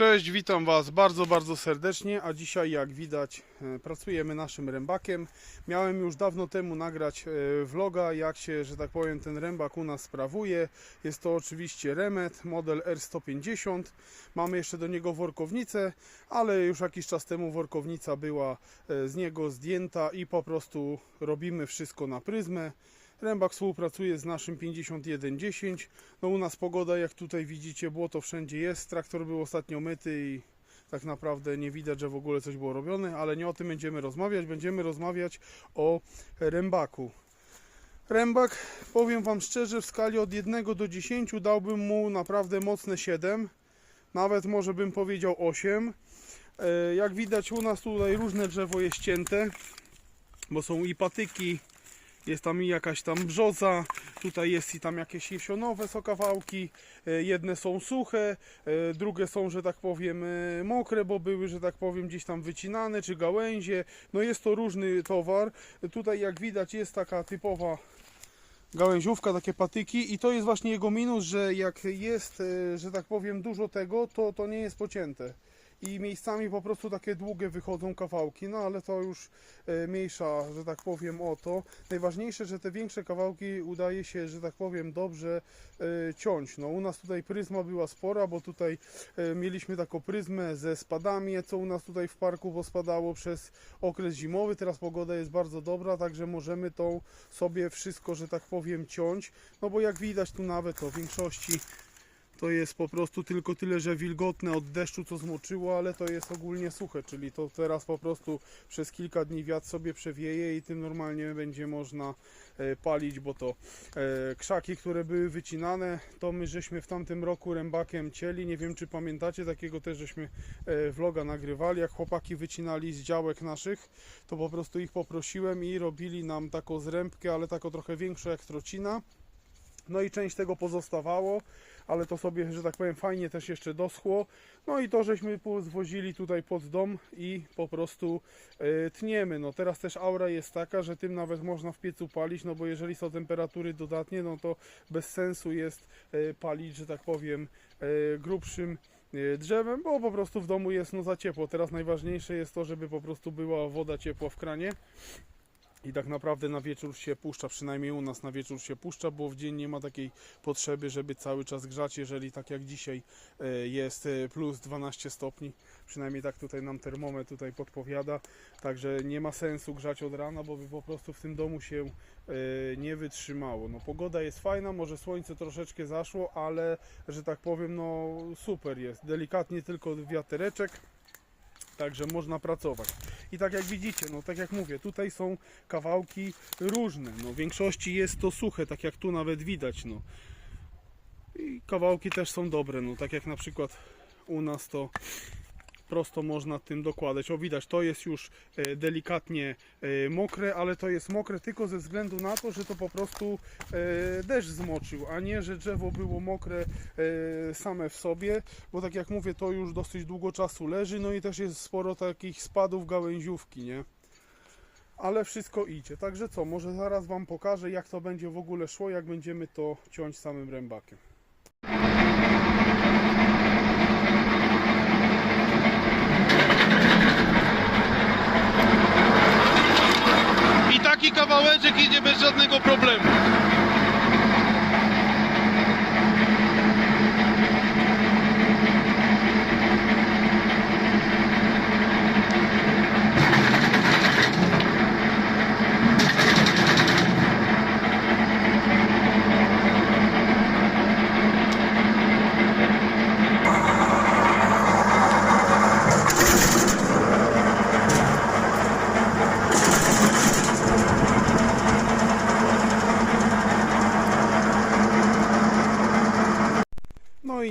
Cześć, witam Was bardzo, bardzo serdecznie, a dzisiaj jak widać e, pracujemy naszym rębakiem. Miałem już dawno temu nagrać e, vloga, jak się, że tak powiem, ten rębak u nas sprawuje. Jest to oczywiście Remet, model R150. Mamy jeszcze do niego workownicę, ale już jakiś czas temu workownica była e, z niego zdjęta i po prostu robimy wszystko na pryzmę. Rębak współpracuje z naszym 5110. No u nas pogoda, jak tutaj widzicie, błoto wszędzie jest. Traktor był ostatnio myty i tak naprawdę nie widać, że w ogóle coś było robione, ale nie o tym będziemy rozmawiać. Będziemy rozmawiać o rębaku. Rębak, powiem Wam szczerze, w skali od 1 do 10 dałbym mu naprawdę mocne 7. Nawet może bym powiedział 8. E, Jak widać u nas tutaj różne drzewo jest cięte, bo są i patyki, jest tam jakaś tam brzoza, tutaj jest i tam jakieś jesionowe sokawałki, e, jedne są suche, e, drugie są, że tak powiem, e, mokre, bo były, że tak powiem, gdzieś tam wycinane, czy gałęzie, no jest to różny towar, tutaj jak widać jest taka typowa gałęziówka, takie patyki i to jest właśnie jego minus, że jak jest, że tak powiem, dużo tego, to to nie jest pocięte i miejscami po prostu takie długie wychodzą kawałki, no ale to już e, mniejsza, że tak powiem, o to. Najważniejsze, że te większe kawałki udaje się, że tak powiem, dobrze e, ciąć. No u nas tutaj pryzma była spora, bo tutaj e, mieliśmy taką pryzmę ze spadami, co u nas tutaj w parku pospadało przez okres zimowy. Teraz pogoda jest bardzo dobra, także możemy tą sobie wszystko, że tak powiem, ciąć. No bo jak widać tu nawet w większości to jest po prostu tylko tyle, że wilgotne od deszczu co zmoczyło, ale to jest ogólnie suche, czyli to teraz po prostu przez kilka dni wiatr sobie przewieje i tym normalnie będzie można e, palić, bo to e, krzaki, które były wycinane, to my żeśmy w tamtym roku rębakiem cieli, nie wiem czy pamiętacie, takiego też żeśmy e, vloga nagrywali, jak chłopaki wycinali z działek naszych, to po prostu ich poprosiłem i robili nam taką zrębkę, ale taką trochę większą jak trocina. No i część tego pozostawało, ale to sobie, że tak powiem, fajnie też jeszcze doschło. No i to żeśmy zwozili tutaj pod dom i po prostu e, tniemy. No teraz też aura jest taka, że tym nawet można w piecu palić, no bo jeżeli są temperatury dodatnie, no to bez sensu jest e, palić, że tak powiem, e, grubszym drzewem, bo po prostu w domu jest no za ciepło. Teraz najważniejsze jest to, żeby po prostu była woda ciepła w kranie. I tak naprawdę na wieczór się puszcza, przynajmniej u nas na wieczór się puszcza, bo w dzień nie ma takiej potrzeby, żeby cały czas grzać, jeżeli tak jak dzisiaj e, jest e, plus 12 stopni, przynajmniej tak tutaj nam termometr tutaj podpowiada, także nie ma sensu grzać od rana, bo by po prostu w tym domu się e, nie wytrzymało. No pogoda jest fajna, może słońce troszeczkę zaszło, ale że tak powiem, no super jest, delikatnie tylko wiatereczek, także można pracować. I tak jak widzicie, no tak jak mówię, tutaj są kawałki różne. No w większości jest to suche, tak jak tu nawet widać, no. I kawałki też są dobre, no tak jak na przykład u nas to prosto można tym dokładać. O widać, to jest już e, delikatnie e, mokre, ale to jest mokre tylko ze względu na to, że to po prostu e, deszcz zmoczył, a nie, że drzewo było mokre same w sobie, bo tak jak mówię, to już dosyć długo czasu leży, no i też jest sporo takich spadów gałęziówki, nie? Ale wszystko idzie. Także co, może zaraz Wam pokażę, jak to będzie w ogóle szło, jak będziemy to ciąć samym rębakiem. I taki kawałeczek idzie bez żadnego problemu.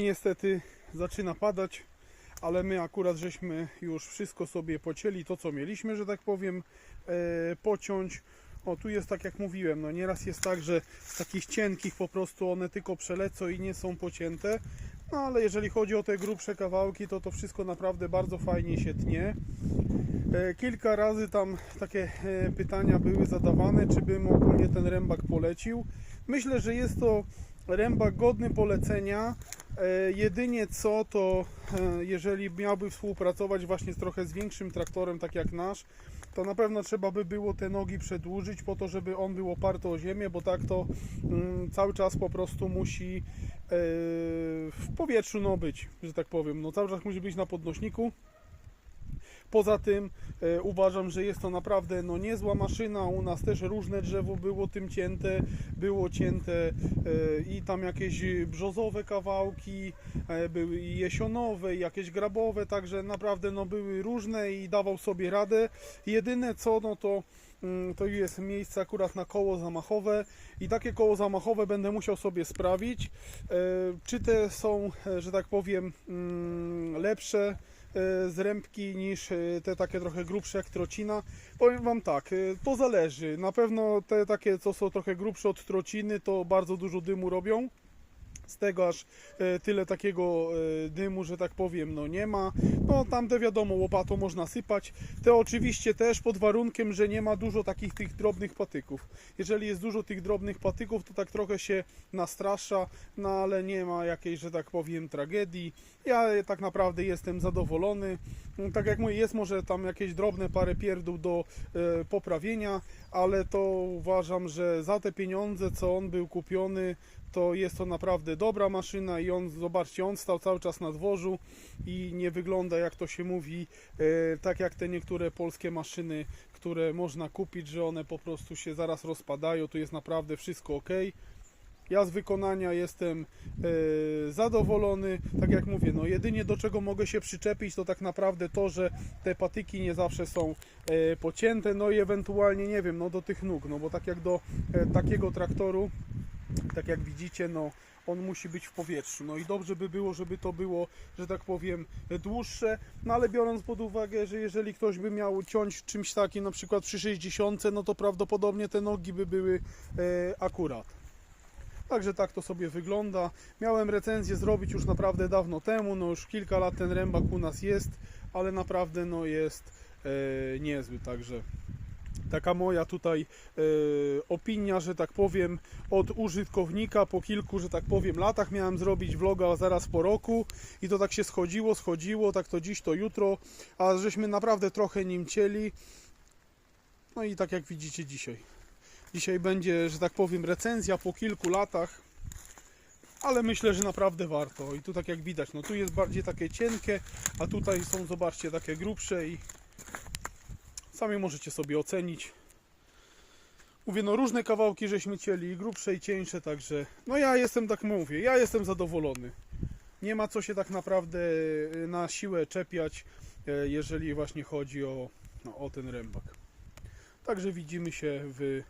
Niestety zaczyna padać, ale my akurat żeśmy już wszystko sobie pocięli, to co mieliśmy, że tak powiem, e, pociąć. O, tu jest tak jak mówiłem, no nieraz jest tak, że z takich cienkich po prostu one tylko przelecą i nie są pocięte. No ale jeżeli chodzi o te grubsze kawałki, to to wszystko naprawdę bardzo fajnie się tnie. E, Kilka razy tam takie e, pytania były zadawane, czy bym ogólnie ten rębak polecił. Myślę, że jest to rębak godny polecenia, jedynie co to, e, jeżeli miałby współpracować właśnie z trochę z większym traktorem, tak jak nasz, to na pewno trzeba by było te nogi przedłużyć po to, żeby on był oparty o ziemię, bo tak to mm, cały czas po prostu musi e, w powietrzu no być, że tak powiem. No cały czas musi być na podnośniku. Poza tym e, uważam, że jest to naprawdę no, niezła maszyna. U nas też różne drzewo było tym cięte, było cięte e, i tam jakieś brzozowe kawałki, e, były i jesionowe, i jakieś grabowe, także naprawdę no, były różne i dawał sobie radę. Jedyne co, no to mm, to jest miejsce akurat na koło zamachowe i takie koło zamachowe będę musiał sobie sprawić. E, Czy te są, e, że tak powiem, mm, lepsze z rębki niż e, te takie trochę grubsze jak trocina? Powiem Wam tak, e, to zależy. Na pewno te takie, co są trochę grubsze od trociny, to bardzo dużo dymu robią z tego aż e, tyle takiego e, dymu, że tak powiem, no nie ma. No tamte wiadomo, łopatą można sypać. Te oczywiście też pod warunkiem, że nie ma dużo takich tych drobnych patyków. Jeżeli jest dużo tych drobnych patyków, to tak trochę się nastrasza, no ale nie ma jakiejś, że tak powiem, tragedii. Ja tak naprawdę jestem zadowolony. Tak jak mówię, jest może tam jakieś drobne parę pierdół do e, poprawienia, ale to uważam, że za te pieniądze, co on był kupiony, to jest to naprawdę dobra maszyna i on, zobaczcie, on stał cały czas na dworzu i nie wygląda, jak to się mówi, e, tak jak te niektóre polskie maszyny, które można kupić, że one po prostu się zaraz rozpadają, tu jest naprawdę wszystko ok. Ja z wykonania jestem e, zadowolony. Tak jak mówię, no jedynie do czego mogę się przyczepić, to tak naprawdę to, że te patyki nie zawsze są e, pocięte, no i ewentualnie nie wiem, no do tych nóg, no bo tak jak do e, takiego traktoru, tak jak widzicie, no on musi być w powietrzu. No i dobrze by było, żeby to było, że tak powiem, dłuższe, no ale biorąc pod uwagę, że jeżeli ktoś by miał ciąć czymś takim, na przykład przy 60, no to prawdopodobnie te nogi by były e, akurat. Także tak to sobie wygląda. Miałem recenzję zrobić już naprawdę dawno temu, no już kilka lat ten rębak u nas jest, ale naprawdę no jest e, niezły, także taka moja tutaj e, opinia, że tak powiem, od użytkownika po kilku, że tak powiem, latach miałem zrobić vloga zaraz po roku i to tak się schodziło, schodziło, tak to dziś, to jutro, a żeśmy naprawdę trochę nim cieli. No i tak jak widzicie dzisiaj. Dzisiaj będzie, że tak powiem, recenzja po kilku latach, ale myślę, że naprawdę warto. I tu tak jak widać, no tu jest bardziej takie cienkie, a tutaj są, zobaczcie, takie grubsze i sami możecie sobie ocenić. Mówię, no różne kawałki żeśmy cieli, i grubsze i cieńsze, także no ja jestem, tak mówię, ja jestem zadowolony. Nie ma co się tak naprawdę y, na siłę czepiać, e, jeżeli właśnie chodzi o, no, o ten rębak. Także widzimy się w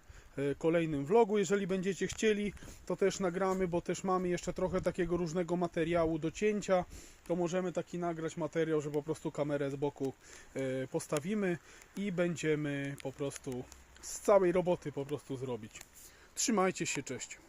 kolejnym vlogu. Jeżeli będziecie chcieli, to też nagramy, bo też mamy jeszcze trochę takiego różnego materiału do cięcia. To możemy taki nagrać materiał, że po prostu kamerę z boku e, postawimy i będziemy po prostu z całej roboty po prostu zrobić. Trzymajcie się, cześć.